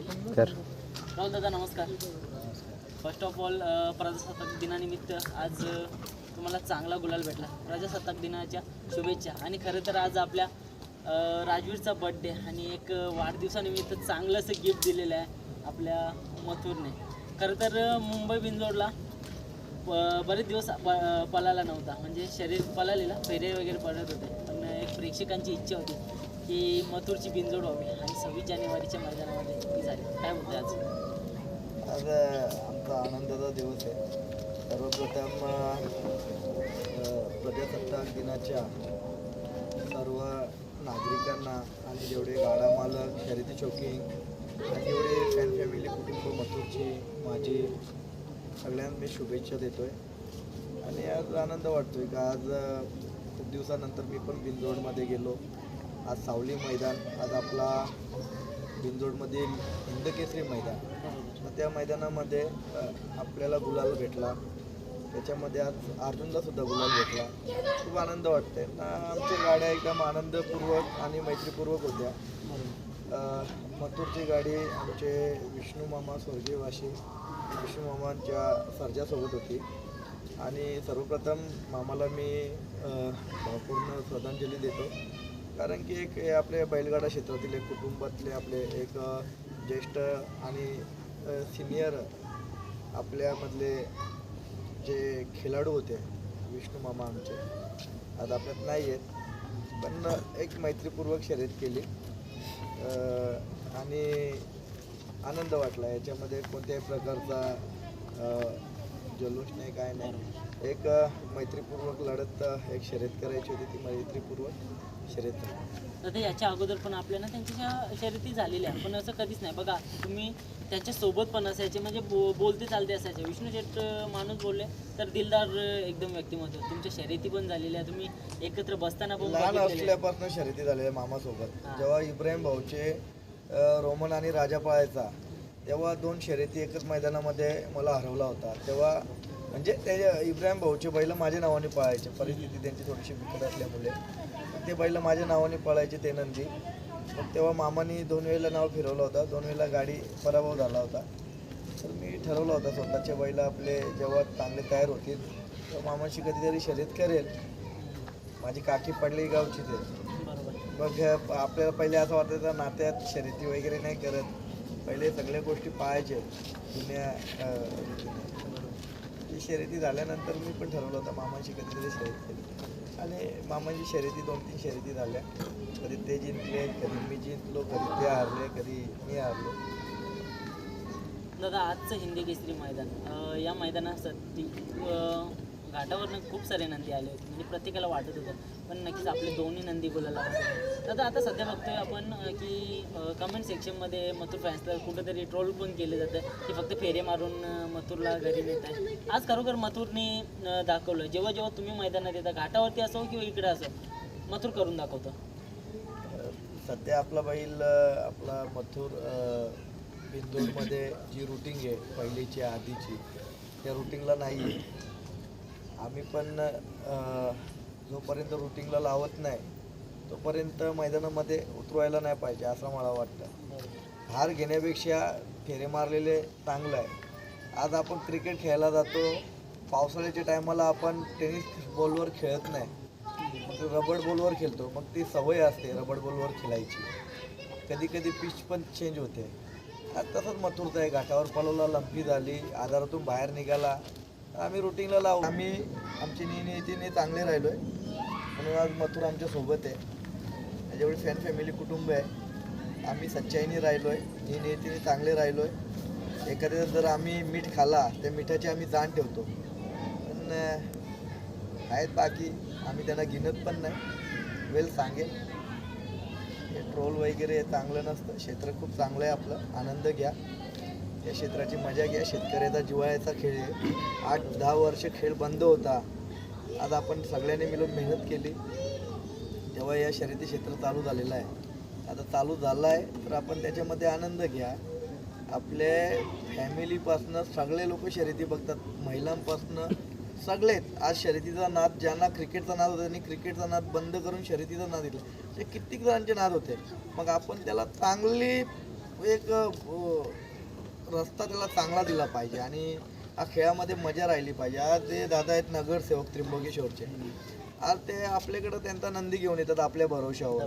पाटील कर राहुल दादा नमस्कार. फर्स्ट ऑफ ऑल प्रजासत्ताक दिनानिमित्त आज तुम्हाला चांगला गुलाल भेटला. प्रजासत्ताक दिनाच्या शुभेच्छा. आणि खरं तर आज आपल्या राजवीरचा बड्डे आणि एक वाढदिवसानिमित्त चांगलं असं गिफ्ट दिलेलं आहे आपल्या मथुरने. खरं तर मुंबई बिंजोडला बरेच दिवस प- पळाला नव्हता. म्हणजे शरीर पळालेला फेरे वगैरे पडत होते. पण एक प्रेक्षकांची इच्छा होती. की मथुरची बिंजोड व्हावी आणि सव्वीस जानेवारीच्या मैदानामध्ये ती झाली. काय म्हणते आज? आज आमचा आनंदाचा दिवस आहे. सर्वप्रथम प्रजासत्ताक दिनाच्या सर्व नागरिकांना आणि जेवढे गाडा मालक खरेदी चौकिंग आणि जेवढे फॅन फॅमिली कुटुंब मथुरची माझी सगळ्यांना मी शुभेच्छा देतो आहे आणि आज आनंद वाटतो आहे का? आज खूप दिवसानंतर मी पण बिंजोडमध्ये गेलो. आज सावली मैदान आज आपला बिंजोडमधील हिंदकेसरी मैदान. तर त्या मैदानामध्ये आपल्याला गुलाल भेटला. त्याच्यामध्ये आज अर्जुनलासुद्धा गुलाल भेटला. खूप आनंद वाटते आमच्या गाड्या एकदम आनंदपूर्वक आणि मैत्रीपूर्वक होत्या. मथुरची गाडी आमचे विष्णू मामा स्वर्गीयवाशी विष्णू मामांच्या सर्जासोबत होती. आणि सर्वप्रथम मामाला मी पूर्ण भावपूर्ण श्रद्धांजली देतो. कारण की एक हे आपल्या बैलगाडा क्षेत्रातील एक कुटुंबातले आपले एक ज्येष्ठ आणि सिनियर आपल्यामधले जे खेळाडू होते विष्णू मामा आमचे आज आपल्यात नाही आहेत पण एक मैत्रीपूर्वक शर्यत केली. आणि आनंद वाटला. याच्यामध्ये कोणत्याही प्रकारचा जल्लोष नाही काय नाही. एक मैत्रीपूर्वक लढत एक शर्यत करायची होती ती मैत्रीपूर्वक. शर्यत. तर याच्या अगोदर पण आपल्या ना त्यांच्या शर्यती झालेल्या पण असं कधीच नाही. बघा तुम्ही त्यांच्यासोबत पण असायचे म्हणजे बो बोलते चालते असायचे. विष्णू अं, माणूस बोलले तर दिलदार एकदम व्यक्तिमत्व. तुमच्या शर्यती पण झालेल्या तुम्ही एकत्र बसताना पण लहान. असल्यापासून शर्यती झालेल्या मामासोबत. जेव्हा इब्राहिम भाऊचे रोमन आणि राजा पळायचा तेव्हा दोन शर्यती एकच मैदानामध्ये मला हरवला होता. तेव्हा म्हणजे त्याच्या इब्राहिम भाऊचे बैल माझ्या नावाने पळायचे. परिस्थिती त्यांची थोडीशी बिकट असल्यामुळे. ते बैल माझ्या नावाने पळायचे ते नंदी मग तेव्हा मामानी दोन वेळेला नाव फिरवलं होतं. दोन वेळेला गाडी पराभव झाला होता. तर मी ठरवलं होतं स्वतःचे बैल आपले जेव्हा चांगले तयार होतील तर मामाशी कधीतरी शर्यत करेल. माझी काकी पडली गावची ते. मग आपल्याला पहिले असं वाटायचं नात्यात शर्यती वगैरे नाही करत. पहिले सगळ्या गोष्टी पाहायचे जुन्या ती शर्यती झाल्यानंतर मी पण ठरवलं होतं मामाशी कधीतरी शर्यत केली आणि मामाची शर्यती दोन तीन शर्यती झाल्या. कधी ते जिंकले कधी मी जिंकलो कधी ते हारले कधी मी हारलो. दादा आजचं हिंदी केसरी मैदान या मैदानासाठी घाटावरनं खूप सारे नंदी आले होते म्हणजे प्रत्येकाला वाटत होतं. पण नक्कीच आपले दोन्ही नंदी बोलायला दादा आता सध्या बघतोय आपण की कमेंट सेक्शनमध्ये मथुर फॅन्सला कुठंतरी ट्रोल पण केलं जातं की फक्त फेरे मारून मथुरला घरी नेत आहे आज खरोखर मथुरने दाखवलं. जेव्हा जेव्हा तुम्ही मैदानात येता घाटावरती असो किंवा इकडे असो मथुर करून दाखवतो. सध्या आपला बैल आपला मथुर अ, बिंदूरमध्ये जी रुटीन आहे पहिलीची आधीची त्या रुटीनला नाही आहे आम्ही पण जोपर्यंत रुटीनला लावत नाही तोपर्यंत मैदानामध्ये उतरवायला नाही पाहिजे असं मला वाटतं. हार घेण्यापेक्षा फेरे मारलेले चांगलं आहे. आज आपण क्रिकेट खेळायला जातो पावसाळ्याच्या टायमाला आपण टेनिस बॉलवर खेळत नाही. मग रबड बॉलवर खेळतो मग ती सवय असते रबड बॉलवर खेळायची. कधी कधी पिच पण चेंज होते. आज तसंच मथुरता आहे घाटावर पलवला लंपी झाली आजारातून बाहेर निघाला आम्ही रुटीनला लावू. आम्ही आमची नियतीने चांगले राहिलो आहे म्हणून आज मथुर आमच्यासोबत आहे. जेवढी फॅन फॅमिली कुटुंब आहे. आम्ही सच्चाईने राहिलो आहे नियतीने चांगले राहिलो आहे एखाद्या जर आम्ही मीठ खाला त्या मिठाची आम्ही जाण ठेवतो. पण आहेत बाकी. आम्ही त्यांना गिनत पण नाही. वेल सांगेल हे ट्रोल वगैरे चांगलं नसतं. क्षेत्र खूप चांगलं आहे आपलं. आनंद घ्या. या क्षेत्राची मजा घ्या. शेतकऱ्याचा जिव्हाळ्याचा खेळ आहे. आठ दहा वर्ष खेळ बंद होता. आज आपण सगळ्यांनी मिळून मेहनत केली. तेव्हा या शर्यती क्षेत्र चालू झालेलं आहे. आता चालू झालं आहे तर आपण त्याच्यामध्ये आनंद घ्या. आपल्या फॅमिलीपासनं सगळे लोक शर्यती बघतात. महिलांपासनं सगळेच आज शर्यतीचा नाद ज्यांना क्रिकेटचा नाद होता त्यांनी क्रिकेटचा नाद बंद करून शर्यतीचा नाद दिला ते म्हणजे कित्येक जणांचे नाद होते. मग आपण त्याला चांगली एक रस्ता त्याला चांगला दिला पाहिजे आणि हा खेळामध्ये मजा राहिली पाहिजे. आज ते दादा आहेत नगरसेवक त्र्यंबकेश्वरचे आज ते आपल्याकडं त्यांचा नंदी घेऊन येतात आपल्या भरोशावर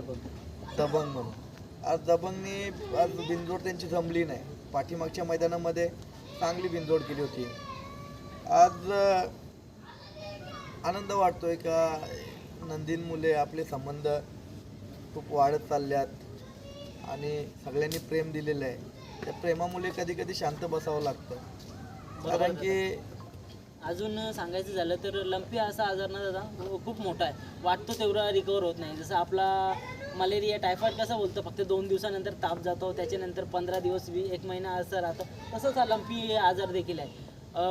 दबंग. म्हणून. आज दबंगनी आज बिनजोड त्यांची जमली नाही. पाठीमागच्या मैदानामध्ये चांगली बिनजोड केली होती. आज आनंद वाटतोय का? नंदीन मुले आपले संबंध खूप वाढत चालल्यात आणि सगळ्यांनी प्रेम दिलेलं आहे. त्या प्रेमामुळे कधी कधी शांत बसावं लागतं. कारण की अजून सांगायचं झालं तर लंपी असा आजार ना दादा खूप मोठा आहे. वाटतो तेवढा रिकवर होत नाही. जसं आपला मलेरिया टायफॉईड कसं बोलतो फक्त दोन दिवसानंतर ताप जातो त्याच्यानंतर पंधरा दिवस वी एक महिना असं राहतो. तसंच हा लंपी आजार देखील आहे.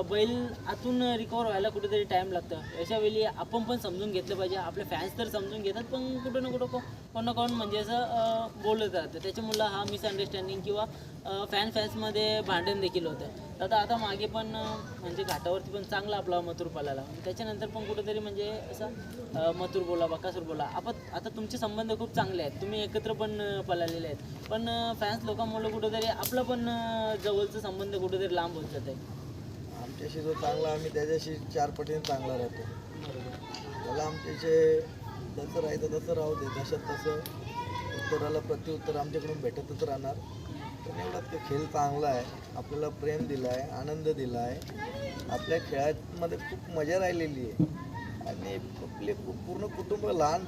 बैल आतून रिकवर व्हायला कुठेतरी टाईम लागतं. अशा वेळी आपण पण समजून घेतलं पाहिजे. आपले फॅन्स तर समजून घेतात पण कुठं ना कुठं कोण ना कोण म्हणजे असं बोलत राहतं त्याच्यामुळं हा मिसअंडरस्टँडिंग किंवा फॅन फॅन्समध्ये भांडण देखील होतं. आता आता मागे पण म्हणजे घाटावरती पण चांगला आपला मथुर पळाला त्याच्यानंतर पण कुठेतरी म्हणजे असं मथुर बोला बकासूर बोला. आपण आता तुमचे संबंध खूप चांगले आहेत. तुम्ही एकत्र पण अं, पळालेले आहेत. पण फॅन्स लोकांमुळे कुठेतरी आपलं पण जवळचं संबंध कुठेतरी लांब होत जात आहे आमच्याशी जो चांगला आम्ही त्याच्याशी चार पटीने चांगला राहतो. त्याला आमच्याशी जसं राहायचं तसं राहू दे. जशात तसं उत्तराला प्रत्युत्तर आमच्याकडून भेटतच राहणार. पण एवढाच खेळ चांगला आहे. आपल्याला प्रेम दिला आहे आनंद दिला आहे आपल्या खेळामध्ये खूप मजा राहिलेली आहे. आणि आपले पूर्ण कुटुंब लहान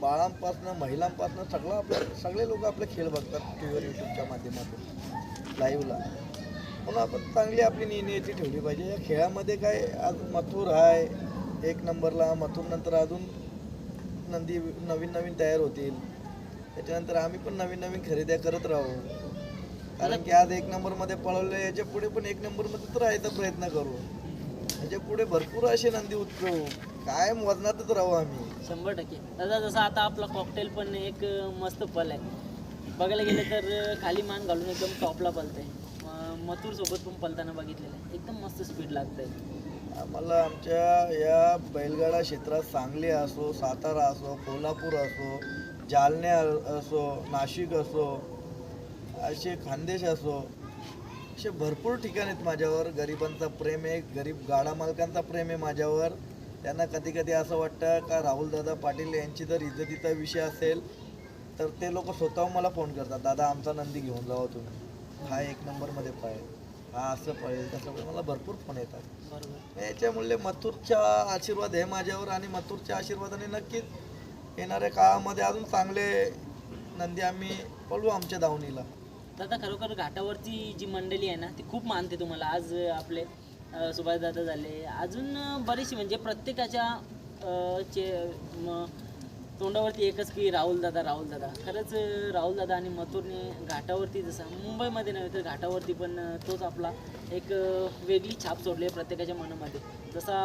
बाळांपासनं महिलांपासनं सगळं आपल्या सगळे लोक आपले खेळ बघतात टी व्हीवर यूट्यूबच्या माध्यमातून. लाईव्हला म्हणून आपण चांगली आपली नेहमीची ठेवली पाहिजे. या खेळामध्ये काय आज मथुर आहे एक नंबरला मथुरनंतर अजून नंदी नवीन नवीन तयार होतील. त्याच्यानंतर आम्ही पण नवीन नवीन खरेद्या करत राहू. कारण की आज एक नंबरमध्ये पळवलं याच्यापुढे पण एक नंबरमध्ये तर राहायचा प्रयत्न करू. याच्यापुढे भरपूर असे नंदी उतरवू कायम वजनातच राहू आम्ही. शंभर टक्के. दादा जसं आता आपला कॉकटेल पण एक मस्त पल आहे. बघायला गेलं तर खाली मान घालून एकदम टॉपला पलतंय. मथुर सोबत पण पलताना बघितलेलं आहे. एकदम मस्त स्पीड लागतंय. आम्हाला आमच्या या बैलगाडा क्षेत्रात सांगली असो सातारा असो कोल्हापूर असो जालन्या असो नाशिक असो असे खानदेश असो असे भरपूर ठिकाण आहेत माझ्यावर. गरिबांचा प्रेम आहे गरीब गाडा मालकांचा प्रेम आहे माझ्यावर. त्यांना कधी कधी असं वाटतं का राहुलदादा पाटील यांची जर इज्जतीचा विषय असेल तर ते लोक स्वतःहून मला फोन करतात दादा आमचा नंदी घेऊन जावा तुम्ही. हा एक नंबरमध्ये पाहिजे हा असं पळेल तसं पळेल मला भरपूर फोन येतात. बरोबर. याच्यामुळे मथुरचा आशीर्वाद आहे माझ्यावर आणि मथुरच्या आशीर्वादाने नक्कीच येणाऱ्या काळामध्ये अजून चांगले नंदी आम्ही पळवू आमच्या दावणीला. दादा खरोखर घाटावरची जी मंडळी आहे ना ती खूप मानते तुम्हाला. आज आपले अं, सुभाषदादा झाले. अजून अं, बरीचशी म्हणजे प्रत्येकाच्या अं, चे म, तोंडावरती एकच की राहुल दादा राहुल दादा. खरंच राहुल दादा आणि मथुरने घाटावरती जसं मुंबईमध्ये नव्हे तर घाटावरती पण तोच आपला एक वेगळी छाप सोडली आहे प्रत्येकाच्या मनामध्ये. जसा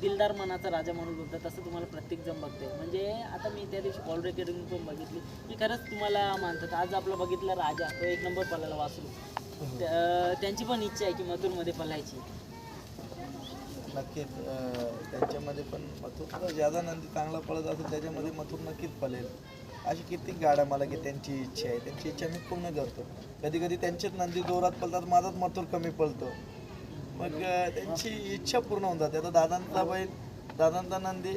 दिलदार मनाचा राजा म्हणून बोलतात तसं तुम्हाला प्रत्येक जण बघते म्हणजे आता मी त्या दिवशी कॉल रेकॉर्डिंग पण बघितली. की खरंच तुम्हाला मानतात आज आपला बघितला राजा तो एक नंबर पलाला वासरू. त्या- त्यांची पण इच्छा आहे की मथुरमध्ये पलायची नक्कीच त्यांच्यामध्ये पण मथुर ज्यादा नंदी चांगला पळत असेल त्याच्यामध्ये मथुर नक्कीच पळेल. अशी कित्येक गाड्या मला की त्यांची इच्छा आहे. त्यांची इच्छा मी पूर्ण करतो. कधी कधी त्यांचेच नंदी जोरात पळतात माझाच मथुर कमी पळतो. मग त्यांची इच्छा पूर्ण होऊन जाते. आता दादांचा बैल दादांचा नंदी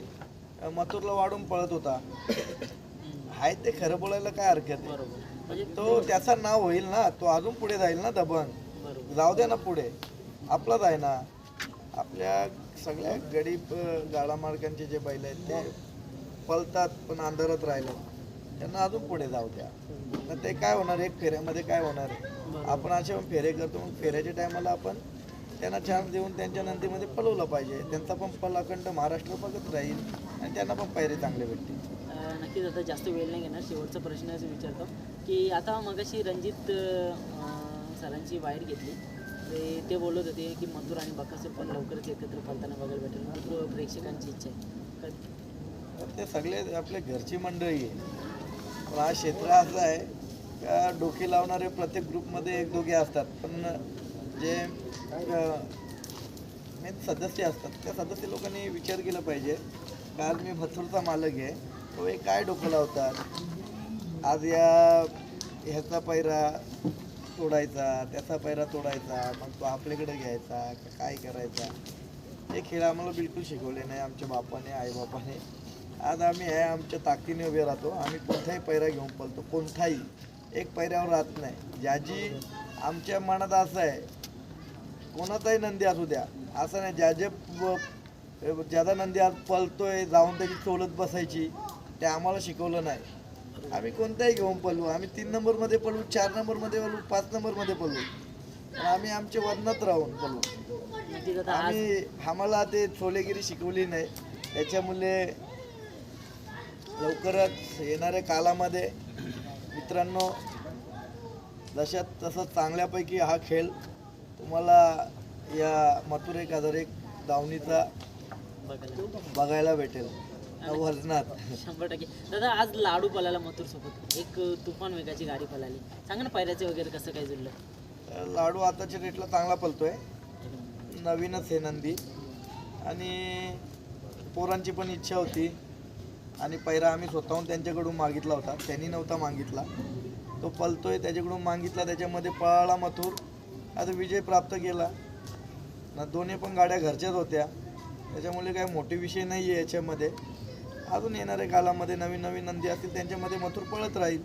मथुरला वाढून पळत होता. आहे ते खरं बोलायला काय हरकत आहे? म्हणजे तो त्याचा नाव होईल ना तो अजून पुढे जाईल ना दबंग? बरोबर. जाऊ दे ना पुढे. आपलाच आहे ना. आपल्या सगळ्या गरीब गाडा मालकांचे जे बैल आहेत ते पळतात पण अंधारात राहिले. त्यांना अजून पुढे जाऊ द्या. मग ते काय होणार? एक फेऱ्यामध्ये काय होणार? आहे आपण असे फेरे करतो मग फेऱ्याच्या टायमाला आपण त्यांना चान्स देऊन त्यांच्या नंदीमध्ये पळवलं पाहिजे. त्यांचा पण पल अखंड महाराष्ट्र बघत राहील आणि त्यांना पण पैरे चांगले भेटतील नक्कीच आता जास्त वेळ नाही घेणार. शेवटचा प्रश्न असं विचारतो की आता मगाशी रणजित सरांची बाहेर घेतली. ते ते बोलत होते की मजूर आणि बकासूर पण लवकरच एकत्र पळताना बघायला भेटेल. खूप प्रेक्षकांची इच्छा आहे. तर ते सगळे आपले घरची मंडळी आहे. पण हा क्षेत्र असं आहे का डोके लावणारे प्रत्येक ग्रुपमध्ये एक दोघे असतात. पण जे मेन सदस्य असतात त्या सदस्य लोकांनी विचार केला पाहिजे काल आज मी मथुरचा मालक आहे तो एक काय डोकं लावतात? आज या ह्याचा पैरा तोडायचा त्याचा पैरा तोडायचा मग तो आपल्याकडे घ्यायचा का काय करायचा? हे खेळ आम्हाला बिलकुल शिकवले नाही आमच्या बापाने आईबापाने. आज आम्ही आहे आमच्या ताकदीने उभे राहतो आम्ही कोणताही पैरा घेऊन पळतो कोणताही. एक पैऱ्यावर राहत नाही. ज्याजी आमच्या मनात असं आहे कोणाचाही नंदी असू द्या असं नाही ज्या जे ज्यादा नंदी आज पळतोय जाऊन त्याची चोलत बसायची ते आम्हाला शिकवलं नाही. आम्ही कोणताही घेऊन पळू आम्ही तीन नंबरमध्ये पडलो चार नंबरमध्ये पडलो पाच नंबरमध्ये पडलो आम्ही आमच्या वजनात राहून पडलो आम्ही आम्हाला ते चोलेगिरी शिकवली नाही. त्याच्यामुळे लवकरच येणाऱ्या कालामध्ये मित्रांनो जशात तसं चांगल्यापैकी हा खेळ तुम्हाला या मथुर एक हजार एक दावणीचा बघायला भेटेल. वजनात शंभर टक्के. दादा आज लाडू पळाला मथुर सोबत एक तुफान वेगाची गाडी पळाली सांगा ना पायऱ्याचे वगैरे कसं काय जुळलं? लाडू आताच्या रेटला चांगला पलतोय. नवीनच आहे नंदी. आणि पोरांची पण इच्छा होती. आणि पैरा आम्ही स्वतःहून त्यांच्याकडून मागितला होता. त्यांनी नव्हता मागितला. तो पलतोय त्याच्याकडून मागितला. त्याच्यामध्ये पळाला मथुर. आता विजय प्राप्त केला. ना दोन्ही पण गाड्या घरच्याच होत्या. त्याच्यामुळे काही मोठे विषय नाही आहे याच्यामध्ये. अजून येणाऱ्या कालामध्ये नवीन नवीन नंदी असतील त्यांच्यामध्ये मथुर पळत राहील.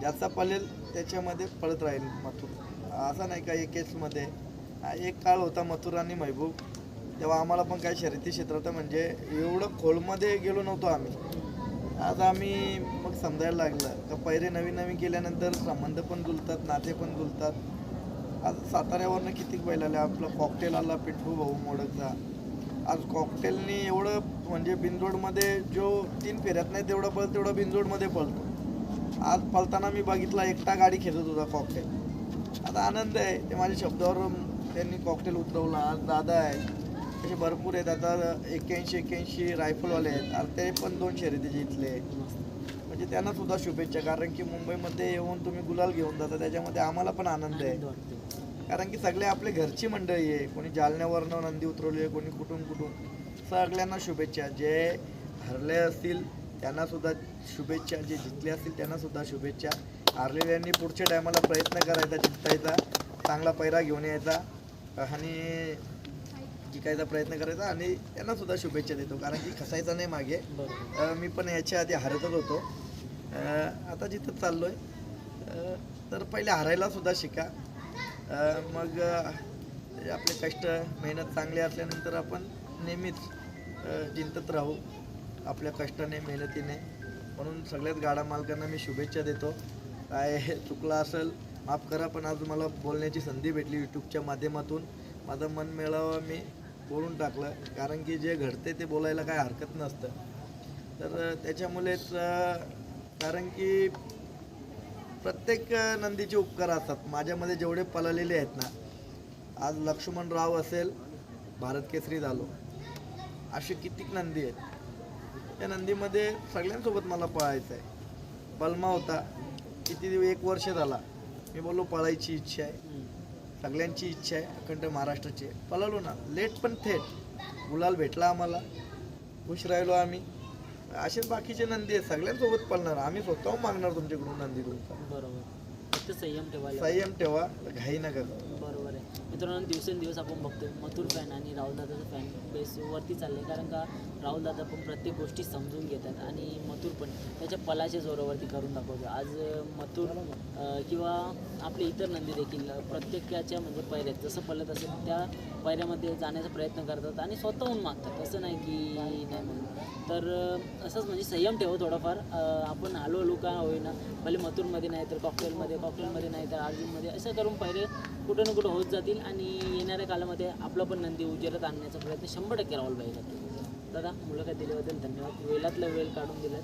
ज्याचा पळेल त्याच्यामध्ये पळत राहील मथुर. असं नाही का एक केसमध्ये हा एक काळ होता मथुर आणि महबूब. तेव्हा आम्हाला पण काही शर्यती क्षेत्रात म्हणजे एवढं खोलमध्ये गेलो नव्हतो आम्ही. आज आम्ही मग समजायला लागलं का पैरे नवीन नवीन केल्यानंतर संबंध पण जुलतात नाते पण जुलतात आज साताऱ्यावरनं किती बैल आले आपला कॉकटेल आला पिठू भाऊ मोडकचा. आज कॉकटेलनी एवढं म्हणजे बिंजोडमध्ये जो तीन फेऱ्यात नाही तेवढं पळत तेवढं बिंजोडमध्ये पळतो. आज पळताना मी बघितला एकटा गाडी खेचत होता कॉकटेल आता आनंद आहे ते माझ्या शब्दावर त्यांनी कॉकटेल उतरवला. आज दादा आहे असे भरपूर आहेत. आता एक्क्याऐंशी एक्क्याऐंशी रायफलवाले आहेत. आज ते पण दोन शर्यतीचे इथले म्हणजे त्यांना सुद्धा शुभेच्छा. कारण की मुंबईमध्ये येऊन तुम्ही गुलाल घेऊन जाता त्याच्यामध्ये आम्हाला पण आनंद आहे. कारण की सगळे आपले घरची मंडळी आहे. कोणी जालन्यावरनं नंदी उतरवली आहे कोणी कुठून कुठून. सगळ्यांना शुभेच्छा. जे हरले असतील त्यांना सुद्धा शुभेच्छा. जे जिंकले असतील त्यांना सुद्धा शुभेच्छा. हारलेल्यांनी पुढच्या टायमाला प्रयत्न करायचा जिंकायचा. चांगला पैरा घेऊन यायचा. आणि जिंकायचा प्रयत्न करायचा आणि त्यांना सुद्धा शुभेच्छा देतो. कारण की खसायचा नाही मागे. मी पण याच्या आधी हरतच होतो. आता जिथं चाललो आहे तर पहिले हरायला सुद्धा शिका. मग आपले कष्ट मेहनत चांगली असल्यानंतर आपण नेहमीच चिंतत जिंकत राहू. आपल्या कष्टाने मेहनतीने. म्हणून सगळ्याच गाडा मालकांना मी शुभेच्छा देतो. काय चुकला असेल माफ करा पण आज मला बोलण्याची संधी भेटली यूट्यूबच्या माध्यमातून. माझं मन मिळावा मी बोलून टाकलं. कारण की जे घडते ते बोलायला काय हरकत नसतं. तर त्याच्यामुळेच कारण की प्रत्येक नंदीचे उपकार असतात. माझ्यामध्ये जेवढे पळालेले आहेत ना आज लक्ष्मण राव असेल भारत केसरी झालो. असे कितीक नंदी आहेत. त्या नंदीमध्ये सगळ्यांसोबत मला पळायचं आहे. पलमा होता. किती दिवस एक वर्ष झाला. मी बोललो पळायची इच्छा आहे. सगळ्यांची इच्छा आहे. अखंड महाराष्ट्राची पळालो ना. लेट पण थेट. गुलाल भेटला आम्हाला. खुश राहिलो आम्ही. असेच बाकीचे नंदी आहेत सगळ्यांसोबत पळणार. आम्ही स्वतःहून मागणार तुमच्याकडून नंदी तुमचा बरोबर संयम ठेवायला संयम ठेवा घाई नका करू. बरोबर आहे. मित्रांनो दिवसेंदिवस आपण बघतो मथुर फॅन आणि राहुलदादाचं फॅन बेस वरती चालले कारण का राहुलदादा पण प्रत्येक गोष्टी समजून घेतात आणि मथुर पण त्याच्या पलाच्या जोरावरती करून दाखवतो आज मथुर किंवा आपले इतर नंदी देखील प्रत्येकाच्या म्हणजे पैऱ्यात जसं पलत असेल त्या पैऱ्यामध्ये जाण्याचा प्रयत्न करतात आणि स्वतःहून मागतात. असं नाही की नाही म्हणून. तर असंच म्हणजे संयम ठेव थोडाफार. आपण हळूहळू का होईना भले मथुरमध्ये नाही तर कॉकटेलमध्ये कॉकटेलमध्ये नाही तर अर्जुनमध्ये असं करून पहिले कुठं ना कुठं होत जातील. आणि येणाऱ्या काळामध्ये आपलं पण नंदी उजेरात आणण्याचा प्रयत्न शंभर टक्के राहुल भाई करतो दादा मुलाखत दिल्याबद्दल धन्यवाद. वेळातला वेळ काढून दिला